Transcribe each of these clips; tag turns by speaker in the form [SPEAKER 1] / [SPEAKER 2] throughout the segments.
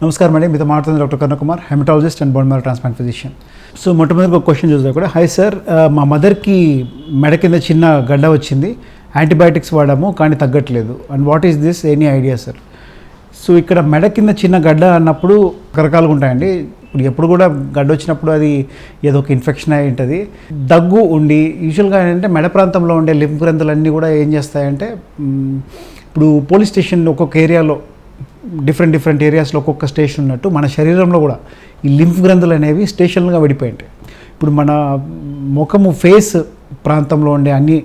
[SPEAKER 1] నమస్కారం అండి. మీతో మాట్లాడుతుంది doctor Kannakumar hematologist and bone marrow transplant physician so మొట్టమొదటి ఒక క్వశ్చన్ చూద్దాం కూడా. హాయ్ సార్ మా మదర్కి మెడ కింద చిన్న గడ్డ వచ్చింది. యాంటీబయాటిక్స్ వాడాము కానీ తగ్గట్లేదు. And what is this any idea sir so ఇక్కడ మెడ కింద చిన్న గడ్డ అన్నప్పుడు రకరకాలుగా ఉంటాయండి. ఇప్పుడు ఎప్పుడు కూడా గడ్డ వచ్చినప్పుడు అది ఏదో ఒక ఇన్ఫెక్షన్ అయి ఉంటుంది. దగ్గు ఉండి యూజువల్గా ఏంటంటే మెడ ప్రాంతంలో ఉండే లింఫ్ గ్రంథులన్నీ కూడా ఏం చేస్తాయంటే ఇప్పుడు పోలీస్ స్టేషన్ ఒక్కొక్క ఏరియాలో డిఫరెంట్ డిఫరెంట్ ఏరియాస్లో ఒక్కొక్క స్టేషన్ ఉన్నట్టు మన శరీరంలో కూడా ఈ లింఫ్ గ్రంథులు అనేవి స్టేషన్లుగా విడిపోయి ఉంటాయి ఇప్పుడు మన ముఖము ఫేస్ ప్రాంతంలో ఉండే అన్ని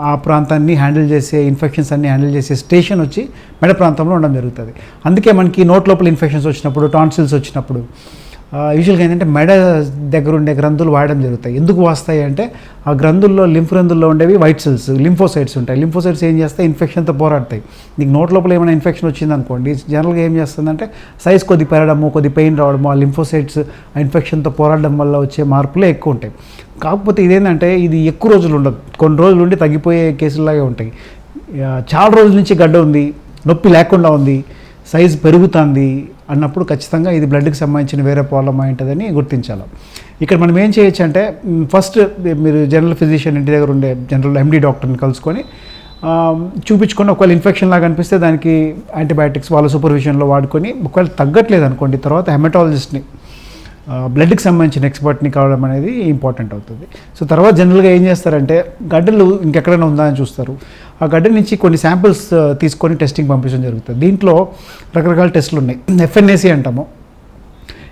[SPEAKER 1] ఆ ప్రాంతాన్ని హ్యాండిల్ చేసే ఇన్ఫెక్షన్స్ అన్ని హ్యాండిల్ చేసే స్టేషన్ వచ్చి మెడ ప్రాంతంలో ఉండడం జరుగుతుంది. అందుకే మనకి నోట్ లోపల ఇన్ఫెక్షన్స్ వచ్చినప్పుడు టాన్సిల్స్ వచ్చినప్పుడు యూజువల్గా ఏంటంటే మెడ దగ్గర ఉండే గ్రంథులు వాడడం జరుగుతాయి. ఎందుకు వస్తాయి అంటే ఆ గ్రంథుల్లో లింఫ్ గ్రంథుల్లో ఉండేవి వైట్ సెల్స్ లింఫోసైడ్స్ ఉంటాయి. లింఫోసైడ్స్ ఏం చేస్తాయి? ఇన్ఫెక్షన్తో పోరాడతాయి. నీకు నోట్ లోపల ఏమైనా ఇన్ఫెక్షన్ వచ్చింది అనుకోండి జనరల్గా ఏం చేస్తుందంటే సైజ్ కొద్ది పెరగడము కొద్ది పెయిన్ రావడము ఆ లింఫోసైడ్స్ ఆ ఇన్ఫెక్షన్తో పోరాడడం వల్ల వచ్చే మార్పులే ఎక్కువ ఉంటాయి. కాకపోతే ఇదేంటంటే ఇది ఎక్కువ రోజులు ఉండదు. కొన్ని రోజులు ఉండి తగ్గిపోయే కేసులాగే ఉంటాయి. చాలా రోజుల నుంచి గడ్డ ఉంది నొప్పి లేకుండా ఉంది. సైజ్ పెరుగుతుంది అన్నప్పుడు ఖచ్చితంగా ఇది బ్లడ్కి సంబంధించిన వేరే ప్రాబ్లం అయి ఉంటుందని గుర్తించాలి. ఇక్కడ మనం ఏం చేయొచ్చు అంటే ఫస్ట్ మీరు జనరల్ ఫిజిషియన్ ఇంటి దగ్గర ఉండే జనరల్ ఎండి డాక్టర్ని కలుసుకొని చూపించుకొని ఒకవేళ ఇన్ఫెక్షన్ లాగా అనిపిస్తే దానికి యాంటీబయాటిక్స్ వాళ్ళ సూపర్విజన్లో వాడుకొని ఒకవేళ తగ్గట్లేదు అనుకోండి తర్వాత హెమటాలజిస్ట్ని బ్లడ్కి సంబంధించిన ఎక్స్పర్ట్ని కావడం అనేది ఇంపార్టెంట్ అవుతుంది. సో తర్వాత జనరల్గా ఏం చేస్తారంటే గడ్డలు ఇంకెక్కడైనా ఉందా అని చూస్తారు. ఆ గడ్డ నుంచి కొన్ని శాంపిల్స్ తీసుకొని టెస్టింగ్ పంపించడం జరుగుతుంది. దీంట్లో రకరకాల టెస్టులు ఉన్నాయి. ఎఫ్ఎన్ఏసి అంటాము.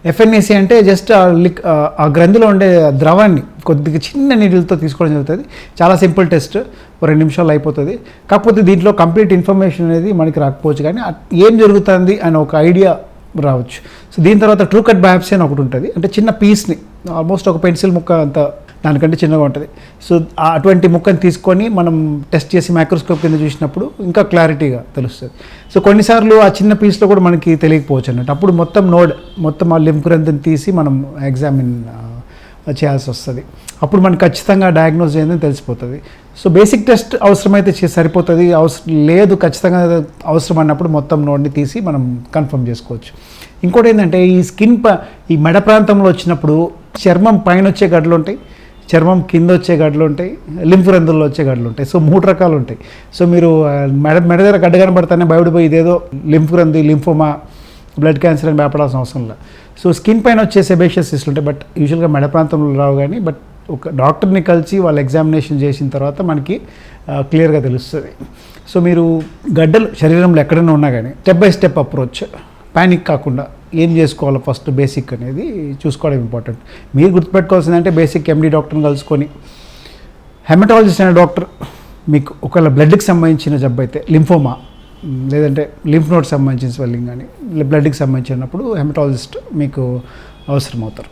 [SPEAKER 1] ఎఫ్ఎన్ఏసి అంటే జస్ట్ ఆ లిక్ ఆ- గ్రంథిలో ఉండే ద్రవాన్ని కొద్దిగా చిన్న నీళ్ళతో తీసుకోవడం జరుగుతుంది. చాలా సింపుల్ టెస్ట్. రెండు నిమిషాలు అయిపోతుంది. కాకపోతే దీంట్లో కంప్లీట్ ఇన్ఫర్మేషన్ అనేది మనకి రాకపోవచ్చు కానీ ఏం జరుగుతుంది అని ఒక ఐడియా రావచ్చు. సో దీని తర్వాత ట్రూ కట్ బయాప్సీ అని ఒకటి ఉంటుంది. అంటే చిన్న పీస్ని ఆల్మోస్ట్ ఒక పెన్సిల్ ముక్క అంత దానికంటే చిన్నగా ఉంటుంది. సో అటువంటి ముక్కను తీసుకొని మనం టెస్ట్ చేసి మైక్రోస్కోప్ కింద చూసినప్పుడు ఇంకా క్లారిటీగా తెలుస్తుంది. సో కొన్నిసార్లు ఆ చిన్న పీస్లో కూడా మనకి తెలియకపోవచ్చు అన్నట్టు. అప్పుడు మొత్తం నోడ్ మొత్తం ఆ లింఫ్ గ్రంథిని తీసి మనం ఎగ్జామిన్ చేయాల్సి వస్తుంది. అప్పుడు మనకు ఖచ్చితంగా డయాగ్నోజ్ అయ్యిందని తెలిసిపోతుంది. సో బేసిక్ టెస్ట్ అవసరమైతే సరిపోతుంది అవసరం లేదు ఖచ్చితంగా అవసరం అన్నప్పుడు మొత్తం నోడ్ని తీసి మనం కన్ఫర్మ్ చేసుకోవచ్చు. ఇంకోటి ఏంటంటే ఈ స్కిన్ ప ఈ మెడ ప్రాంతంలో వచ్చినప్పుడు చర్మం పైన వచ్చే గడ్డలు ఉంటాయి చర్మం కింద వచ్చే గడ్డలు ఉంటాయి లింఫ్ రంధుల్లో వచ్చే గడ్డలు ఉంటాయి. సో మూడు రకాలు ఉంటాయి. సో మీరు మెడ మెడ దగ్గర గడ్డ కనబడతానే భయపడిపోయి ఇదేదో లింఫ్ రంధి లింఫోమా బ్లడ్ క్యాన్సర్ అని భయపడాల్సిన అవసరం లేదు. సో స్కిన్ పైన వచ్చే సెబేషియస్ ఇస్లు ఉంటాయి బట్ యూజువల్గా మెడ ప్రాంతంలో రావు కానీ బట్ ఒక డాక్టర్ని కలిసి వాళ్ళు ఎగ్జామినేషన్ చేసిన తర్వాత మనకి క్లియర్గా తెలుస్తుంది. సో మీరు గడ్డలు శరీరంలో ఎక్కడైనా ఉన్నా కానీ step by step approach panic కాకుండా ఏం చేసుకోవాలో ఫస్ట్ బేసిక్ అనేది చూసుకోవడం ఇంపార్టెంట్. మీరు గుర్తుపెట్టుకోవాల్సిందంటే బేసిక్ ఎండి డాక్టర్ని కలుసుకొని హెమటాలజిస్ట్ అనే డాక్టర్ మీకు ఒకవేళ బ్లడ్కి సంబంధించిన జబ్బు అయితే లింఫోమా లేదంటే లింఫ్ నోట్ సంబంధించిన స్వెల్లింగ్ కానీ బ్లడ్కి సంబంధించినప్పుడు హెమటాలజిస్ట్ మీకు అవసరం అవుతారు